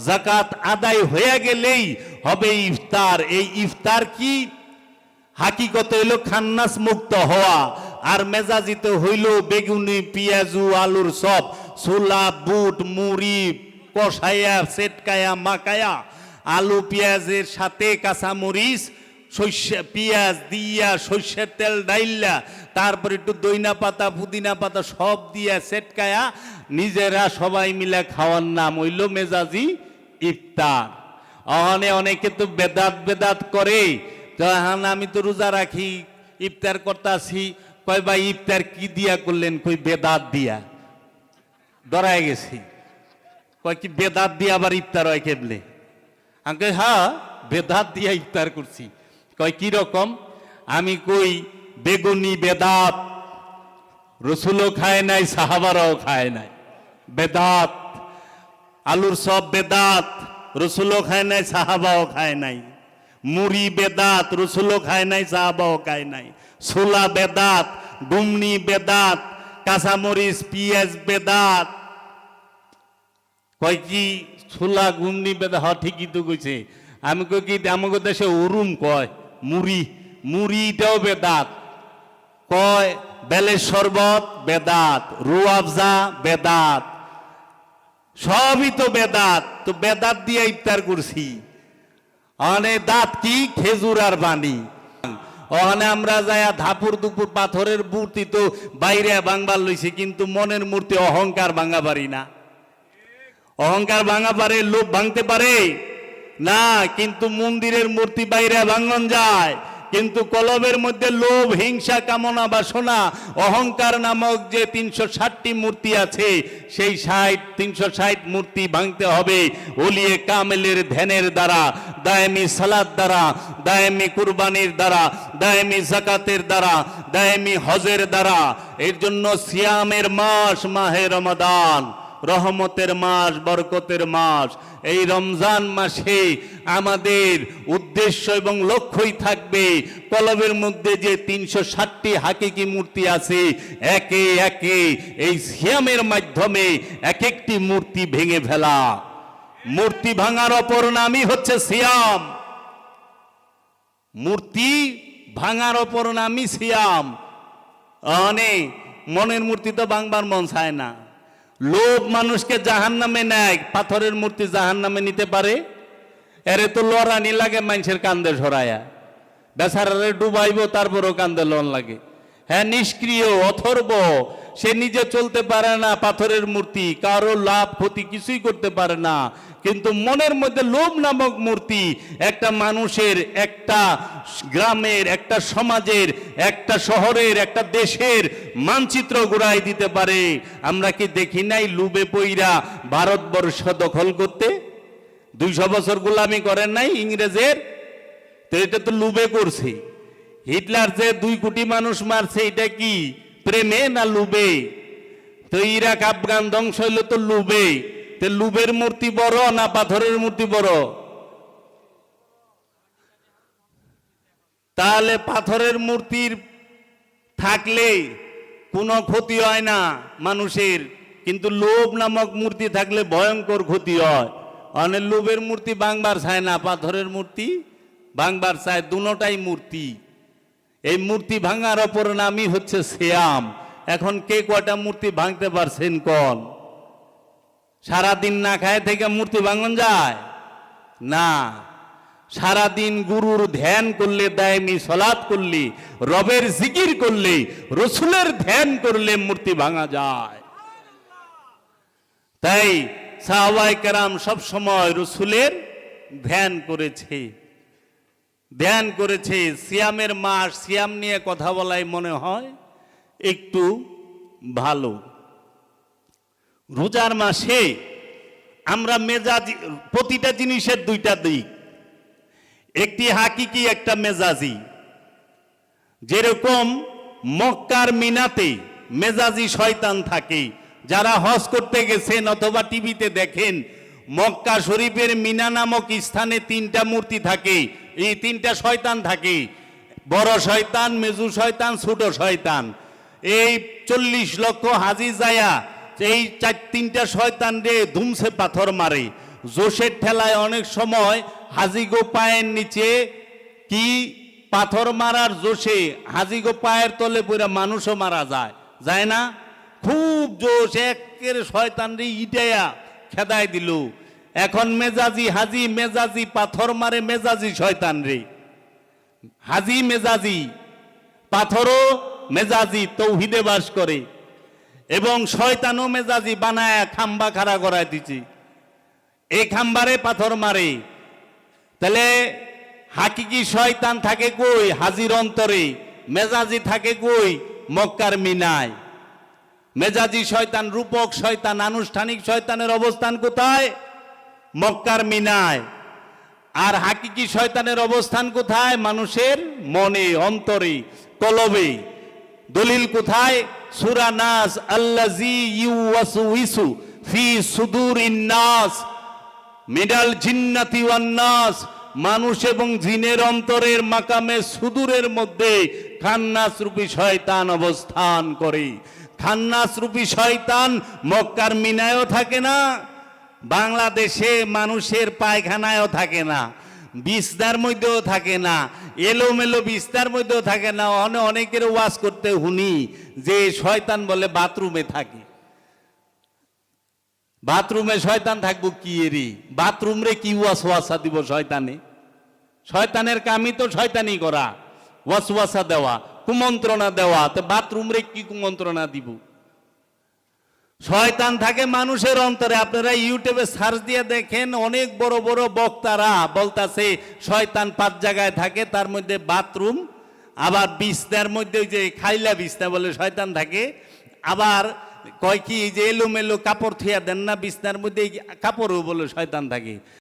জাকাত আদায় হয়ে গেলেই হবে ইফতার। এই ইফতার কি? হাকিকত হইল খান্নাস মুক্ত হওয়া, আর মেজাজিতে হইল বেগুনি, পেঁয়াজু, আলুর সব, ছোলা, বুট, মুড়ি কষাইয়া সেটকায়া মাকায়া আলু, পেঁয়াজের সাথে কাঁচামরিচ, সর্ষে, পেঁয়াজ দিয়া, সর্ষের তেল ডাইল্লা, তারপর একটু দইনা পাতা, পুদিনা পাতা সব দিয়া সেটকায়া, নিজেরা সবাই মিলে খাওয়ার নাম হইল মেজাজি ইফতার। অনে অনেকে তো বেদাত বেদাত করে, তো আমি তো রোজা রাখি, ইফতার করতাছি, কয় ভাই, ইফতার কি দিয়া করলেন? কই বেদাত দিয়া। ডরায় গেছি। কয় কি বেদাত দিয়ে আবার ইফতার হয় কেবলে আমি কই হ্যাঁ বেদাত দিয়া ইফতার করছি। কয় কি রকম? আমি কই, বেগুনি বেদাত, রসুলও খায় নাই, সাহাবারাও খায় নাই। বেদাত। আলুর সব বেদাত রসুলও খায় নাই, সাহাবাও খায় নাই। মুড়ি বেদাত রসুলও খায় নাই, সাহাবাও খায় নাই। ছোলা বেদাত গুমনি বেদাত, কাঁচামরিচ, পিঁয়াজ বেদাত। কয় কি, ছোলা গুমনি বেদা হ ঠিকই তো কইছে। আমি কই কি, আমাকে দেশে উরুম কয়, মুড়ি। মুড়িটাও বেদাত। কয়, বেলের শরবত বেদাত, রুয়াবজা বেদাত। সবই তো বেদাত তো বেদাত দিয়ে ইফতার করছি। অনে দাঁত কি? খেজুর আর বাণী। ওখানে আমরা যায়া ধাপুর দুপুর পাথরের মূর্তি তো বাইরে বাংবার লইছি, কিন্তু মনের মূর্তি অহংকার ভাঙা পারি না। অহংকার ভাঙা পারে, লোভ ভাঙতে পারে। না, কিন্তু মন্দিরের মূর্তি বাইরে ভাঙন যায়। কিন্তু কলবের মধ্যে লোভ, হিংসা, কামনা, বাসনা, অহংকার নামক যে তিনশো ষাটটি মূর্তি আছে, সেই ষাট, তিনশো ষাট মূর্তি ভাঙতে হবে ওলিয়ে কামেলের ধ্যানের দ্বারা, দায়েমি সালাদ দ্বারা, দায়েমি কুরবানির দ্বারা, দায়েমি জাকাতের দ্বারা, দায়েমি হজের দ্বারা। এর জন্য সিয়ামের মাস, মাহে রমাদান। রহমতের মাস, বরকতের মাস। এই রমজান মাসে আমাদের উদ্দেশ্য এবং লক্ষ্যই থাকবে কলবের মধ্যে যে তিনশো ষাটটি হাকিকি মূর্তি আছে, একে একে এই সিয়ামের মাধ্যমে এক একটি মূর্তি ভেঙে ফেলা। মূর্তি ভাঙার অপর নামই হচ্ছে সিয়াম। মূর্তি ভাঙার অপর নামই সিয়াম। অনে মনের মূর্তি তো ভাঙবার মন চায় না। লোভ মানুষকে জাহান নামে নেয়, পাথরের মূর্তি জাহান নামে নিতে পারে। এরে তো লড়ানি লাগে মানুষের কান্দে সরায়া বেচারারে ডুবাইব, তারপরও কান্দে লন লাগে। হ্যাঁ নিষ্ক্রিয়, অথর্ব সে নিজে চলতে পারে না, পাথরের মূর্তি, কারও লাভ, ক্ষতি কিছুই করতে পারে না। কিন্তু মনের মধ্যে লোভ নামক মূর্তি, একটা মানুষের, একটা গ্রামের, একটা সমাজের, একটা শহরের, একটা দেশের মানচিত্র গুড়াই দিতে পারে। আমরা কি দেখি নাই লুবে পইরা ভারতবর্ষ দখল করতে? দুইশো বছর গোলামি করেন নাই ইংরেজের? তো এটা তো লুবে করছে। হিটলার যে দুই কোটি মানুষ মারছে, এটা কি? প্রেমে না লুবে? তো ইরাক আফগান ধ্বংস হইলে তো লুবে। তো লুবের মূর্তি বড় না পাথরের মূর্তি বড়? তাহলে পাথরের মূর্তির থাকলে কোনো ক্ষতি হয় না মানুষের। কিন্তু লোভ নামক মূর্তি থাকলে ভয়ঙ্কর ক্ষতি হয়। অনেক লোভের মূর্তি বাংবার চায় না, পাথরের মূর্তি বাংবার চায়, দুটাই মূর্তি। এই মূর্তি ভাঙার অপর নামই হচ্ছে শ্যাম এখন কে কয়টা মূর্তি ভাঙতে পারছেন কন? সারাদিন না খায় থেকে মূর্তি ভাঙন যায়? না। সারাদিন গুরুর ধ্যান করলে দায়মি সলাৎ করলে, রবের জিকির করলে, রসুলের ধ্যান করলে মূর্তি ভাঙা যায়। তাই সাহবাই কেরাম সব সময় রসুলের ধ্যান করেছে। ধ্যান করেছে, সিয়ামের মাস, সিয়াম নিয়ে কথা বলাই মনে হয় একটু ভালো। রোজার মাসে আমরা মেজাজি, প্রতিটা জিনিসের দুইটা দিক। একটি হাকিকি, একটা মেজাজি। যেরকম মক্কার মিনাতে মেজাজি শয়তান থাকে। যারা হজ করতে গেছেন অথবা টিভিতে দেখেন, মক্কা শরীফের মিনা নামক স্থানে তিনটা মূর্তি থাকে। এই তিনটা শয়তান থাকে। বড় শয়তান, মেজু শয়তান, ছোট শয়তান। এই চল্লিশ লক্ষ হাজি যায়া এই চার তিনটা শয়তান রে ধুমসে পাথর মারে। জোশের ঠেলায় অনেক সময় হাজিগো পায়ের নিচে কি পাথর মারার জোশে হাজিগো পায়ের তলে পুরা মানুষও মারা যায়। যায় না? খুব জোশ, একের শয়তান রে ইটাইয়া খেদায় দিল। এখন মেজাজি হাজি, মেজাজি পাথর মারে মেজাজি শয়তান রে। হাজি মেজাজি, পাথরও মেজাজি তৌহিদে বাস করে। এবং শয়তানও মেজাজি বানায় খাম্বা খাড়া করায় দিছি। এই খাম্বারে পাথর মারে। তাহলে হাকিকি শয়তান থাকে কই? হাজির অন্তরে। মেজাজি থাকে কই? মক্কার মিনায়। মেজাজি শয়তান, রূপক শয়তান, আনুষ্ঠানিক শয়তানের অবস্থান কোথায়? মক্কার মিনায়। আর হাকিকি শয়তানের অবস্থান কোথায়? মানুষের মনে, অন্তরে, কলবে। দলিল কোথায়? সুরা নাস আল্লাজি ইউওয়াসউইসু ফি সুদুরিন নাস। মিডাল জিন্নাতি নাস। মানুষ এবং জিনের অন্তরের মাকামে সুদূরের মধ্যে খান্নাস রূপী শয়তান অবস্থান করে। খান্নাস রূপী শয়তান মক্কার মিনায়ও থাকে না বাংলাদেশে মানুষের পায়খানায়ও থাকে না বিস্তার মধ্যেও থাকে না, এলোমেলো বিস্তার মধ্যেও থাকে না। অনে অনেকের ওয়াজ করতে শুনি যে শয়তান বলে বাথরুমে থাকে। বাথরুমে শয়তান থাকব কি এরি? বাথরুম রে কি ওয়াসওয়াসা দিব শয়তানে? শয়তানের কামই তো শয়তানি করা ওয়াসওয়াসা দেওয়া, কুমন্ত্রণা দেওয়া। তো বাথরুম রে কি কুমন্ত্রণা দিব? শয়তান থাকে মানুষের অন্তরে। আপনারা ইউটিউবে সার্চ দিয়ে দেখেন, অনেক বড় বড় বক্তারা বলতাছে, শয়তান পাঁচ জায়গায় থাকে, তার মধ্যে বাথরুম, আবার বিছনার মধ্যে ওই যে খাইলা বিছনা বলে শয়তান থাকে, আবার কয় কি যে এলোমেলো কাপড় থুয়া দেন না, বিছনার মধ্যে কাপড়ও বলে শয়তান থাকে।